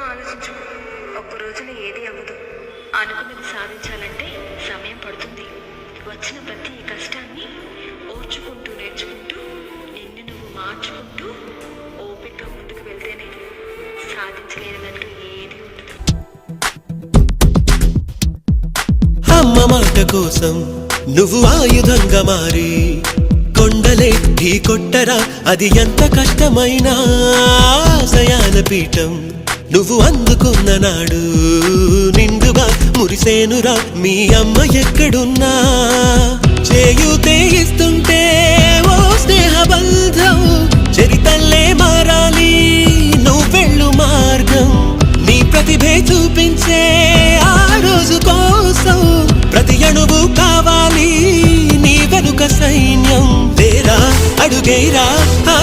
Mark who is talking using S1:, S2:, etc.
S1: ఎక్కువ ఆలోచించు. ఒక్క రోజులో ఏది అవ్వదు. అనుకున్నది సాధించాలంటే సమయం పడుతుంది. వచ్చిన ప్రతి కష్టాన్ని ఓర్చుకుంటూ నేర్చుకుంటూ నిన్ను నువ్వు మార్చుకుంటూ ఓపిక ముందుకు వెళ్తేనే సాధించలేనిదంటూ ఏది ఉండదు.
S2: అమ్మ మాట కోసం నువ్వు ఆయుధంగా మారి కొండలే ఢీ కొట్టరా అది ఎంత కష్టమైనా ఆశయాల పీఠం. నువ్వు అందుకున్న నాడు నిండుగా మురిసేనురా మీ అమ్మ ఎక్కడున్నా? చేయూతే ఇస్తుంటే ఓ స్నేహ బంధం చరితల్లే మారాలి. నువ్వు వెళ్ళు మార్గం నీ ప్రతిభే చూపించే ఆ రోజు కోసం ప్రతి అణువు కావాలి. నీ వెనుక సైన్యం లేరా అడుగేరా ఆ